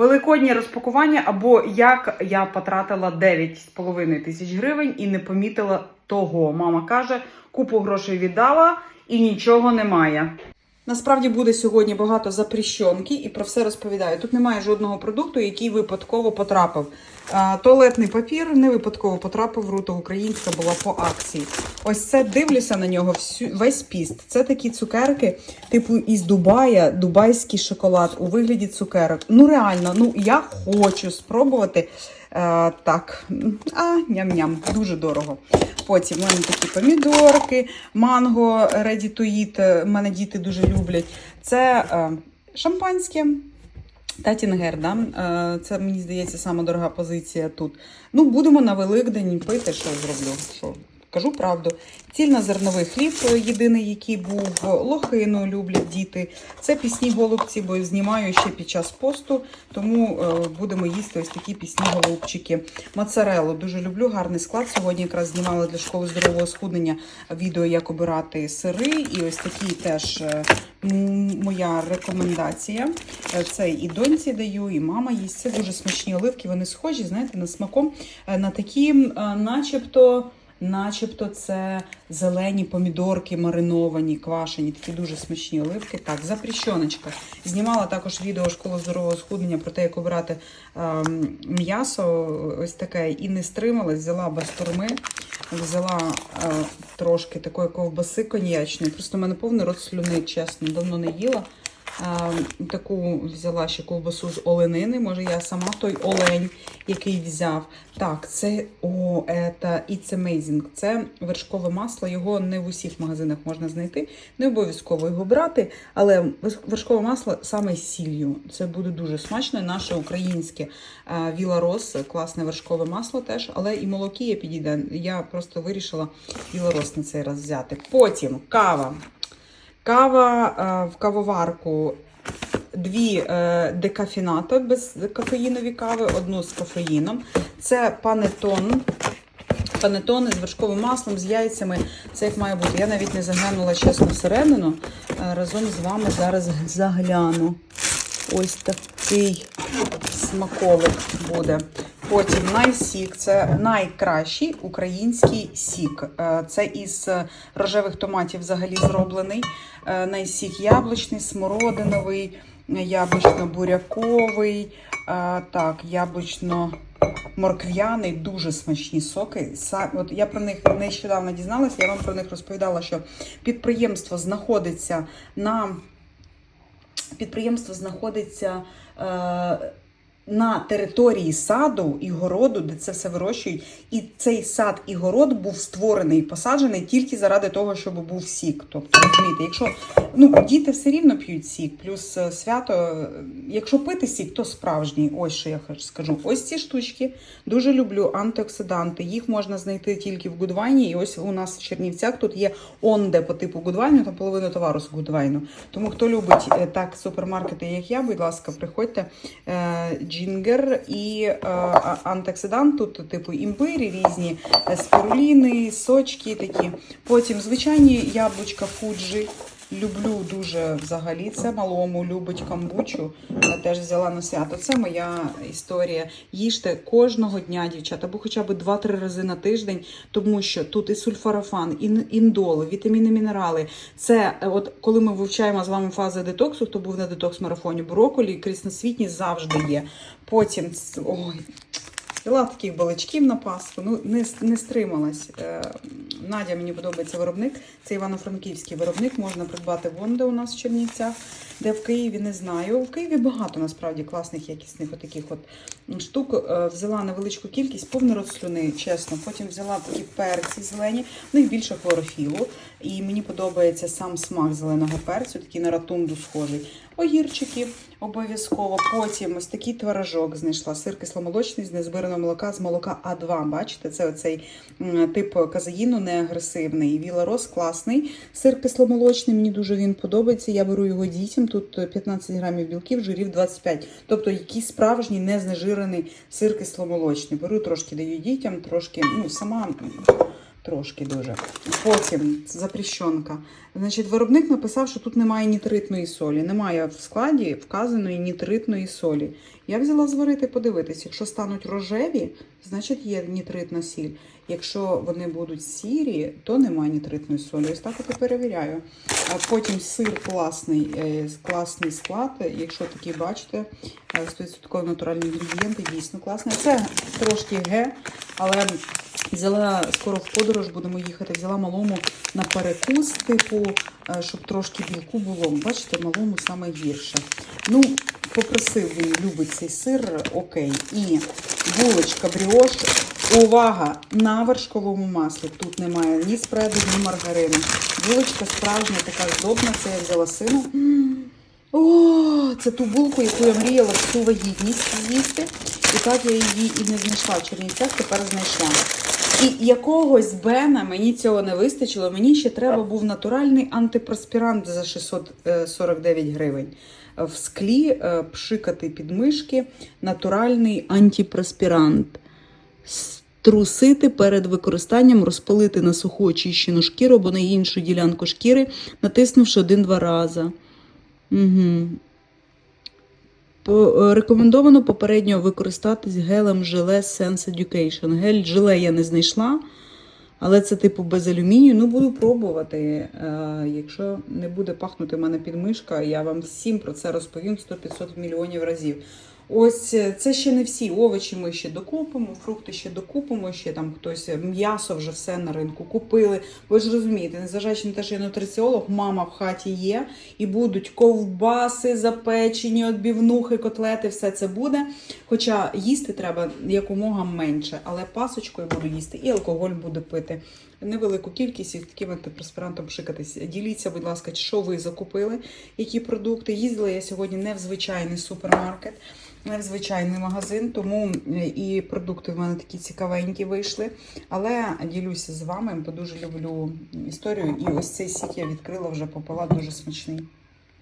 Великоднє розпакування, або як я потратила 9,5 тисяч гривень і не помітила того. Мама каже, купу грошей віддала і нічого немає. Насправді буде сьогодні багато запрещенки і про все розповідаю. Тут немає жодного продукту, який випадково потрапив. Туалетний папір не випадково потрапив в руто українська була по акції. Ось це дивлюся на нього всю весь піст. Це такі цукерки, типу із Дубая, дубайський шоколад у вигляді цукерок. Ну реально, ну я хочу спробувати. Е, так, а ням-ням, дуже дорого. Потім в мене такі помідорки, манго ready to eat. е, Мене діти дуже люблять. Це е, шампанське. Та тінгер, да? Це мені здається сама дорога позиція тут. Ну, будемо на Великдень пити, що зроблю. Що? Кажу правду. Цільнозерновий хліб, е, єдиний, який був лохину, люблять діти. Це пісні голубці, бо знімаю ще під час посту, тому е, будемо їсти ось такі пісні голубчики. Моцарелу дуже люблю, гарний склад. Сьогодні якраз знімала для школи здорового схуднення відео, як обирати сири. І ось такі теж е, моя рекомендація. Е, Це і доньці даю, і мама їсть. Це дуже смачні оливки. Вони схожі, знаєте, на смаком е, на такі, е, начебто. Начебто це зелені помідорки мариновані, квашені, такі дуже смачні оливки. Так, запрещеночка. Знімала також відео школи здорового схуднення про те, як обирати ем, м'ясо, ось таке, і не стрималась, взяла бастурми, взяла е, трошки такої ковбаси коньячної. Просто в мене повний рот слюни, чесно, давно не їла. Таку взяла ще ковбасу з оленини. Може, я сама той олень, який взяв. Так, це о, це It's Amazing. Це вершкове масло. Його не в усіх магазинах можна знайти. Не обов'язково його брати, але вершкове масло саме з сіллю. Це буде дуже смачно. Наше українське Віла Рос, класне вершкове масло теж, але і молокія підійде. Я просто вирішила Віла Рос на цей раз взяти. Потім кава. Кава е, в кавоварку. Дві е, декафінато без кофеїнові кави, одну з кофеїном. Це панетон. Панетони з вершковим маслом, з яйцями. Це як має бути. Я навіть не заглянула чесно всередину. Е, Разом з вами зараз загляну. Ось такий смаколик буде. Потім найсік це найкращий український сік. Е, Це із рожевих томатів взагалі зроблений. Е, Найсік яблучний, смородиновий, яблучно-буряковий, е, так, яблучно-морквяний, дуже смачні соки. От я про них нещодавно дізналася, я вам про них розповідала, що підприємство знаходиться на підприємство знаходиться на території саду і городу, де це все вирощують. І цей сад і город був створений і посаджений тільки заради того, щоб був сік. Тобто, розумієте, якщо ну, діти все рівно п'ють сік, плюс е, свято, е, якщо пити сік, то справжній. Ось що я скажу. Ось ці штучки дуже люблю антиоксиданти. Їх можна знайти тільки в Гудвайні. І ось у нас в Чернівцях тут є онде по типу Гудвайну, там половина товару з Гудвайну. Тому хто любить е, так супермаркети, як я, будь ласка, приходьте. Джінгер і е, антиоксидант, тут типу імбирі різні, е, спіруліни, сочки такі. Потім звичайні яблучка фуджі. Люблю дуже взагалі це малому, любить камбучу. Я теж взяла на свято. Це моя історія. Їжте кожного дня, дівчата, або хоча б 2-3 рази на тиждень, тому що тут і сульфарафан, і ін- індол, вітаміни, мінерали. Це е, от коли ми вивчаємо з вами фази детоксу, хто був на детокс-марафоні, брокколі, крісносвітні завжди є. Потім ой. Взяла таких баличків на Пасху, ну не, не стрималась. Е, Надя мені подобається виробник. Це Івано-Франківський виробник. Можна придбати вонде у нас в Чернівцях, де в Києві не знаю. В Києві багато насправді класних якісних отаких от штук. Е, Взяла невеличку кількість, повний рот слюни, чесно. Потім взяла такі перці зелені, в них більше хлорофілу. І мені подобається сам смак зеленого перцю, такий на ратунду схожий. Огірчики обов'язково. Потім ось такий творожок знайшла. Сир кисломолочний з незбираного молока з молока А2. Бачите, це оцей тип казаїну неагресивний. Віла Рос класний. Сир кисломолочний, мені дуже він подобається. Я беру його дітям. Тут 15 грамів білків, жирів 25. Тобто якийсь справжній незнежирений сир кисломолочний. Беру трошки даю дітям, трошки, ну, сама Трошки дуже. Потім запрещенка. Значить, виробник написав, що тут немає нітритної солі. Немає в складі вказаної нітритної солі. Я взяла зварити, подивитись. Якщо стануть рожеві, значить є нітритна сіль. Якщо вони будуть сірі, то немає нітритної солі. Ось так от і перевіряю. А потім сир класний, е, класний склад. Якщо такий бачите, е, 100% натуральні інгредієнти, дійсно класний. Це трошки ге, але взяла скоро в подорож, будемо їхати. Взяла малому на перекус, типу, е, щоб трошки білку було. Бачите, малому саме гірше. Ну, попросив він, любить цей сир, окей. І булочка бріош. Увага! На вершковому маслі. Тут немає ні спреду, ні маргарину. Булочка справжня, така здобна. Це я взяла сину. О, це ту булку, яку я мріяла всю вагітність з'їсти. І так я її і не знайшла в Чернівцях, тепер знайшла. І якогось Бена мені цього не вистачило. Мені ще треба був натуральний антипроспірант за 649 гривень. В склі е, пшикати підмишки, натуральний антипроспірант. Струсити перед використанням, розпалити на суху очищену шкіру або на іншу ділянку шкіри, натиснувши один-два рази. Угу. Е, рекомендовано попередньо використатись гелем желе Sense Education. Гель желе я не знайшла, але це типу без алюмінію. Ну, буду пробувати. Е, якщо не буде пахнути в мене підмишка, я вам всім про це розповім 100-500 мільйонів разів. Ось е, це ще не всі овочі ми ще докупимо, фрукти ще докупимо, ще там хтось е, м'ясо вже все на ринку купили. Ви ж розумієте, незважаючи на те, що я нутриціолог, мама в хаті є, і будуть ковбаси, запечені, отбівнухи, котлети, все це буде. Хоча їсти треба якомога менше, але пасочкою буду їсти і алкоголь буду пити. Невелику кількість і таким антипроспірантом пшикатись. Діліться, будь ласка, що ви закупили, які продукти. Їздила я сьогодні не в звичайний супермаркет, не в звичайний магазин, тому е, і продукти в мене такі цікавенькі вийшли. Але ділюся з вами, бо дуже люблю історію. І ось цей сік я відкрила вже попила дуже смачний.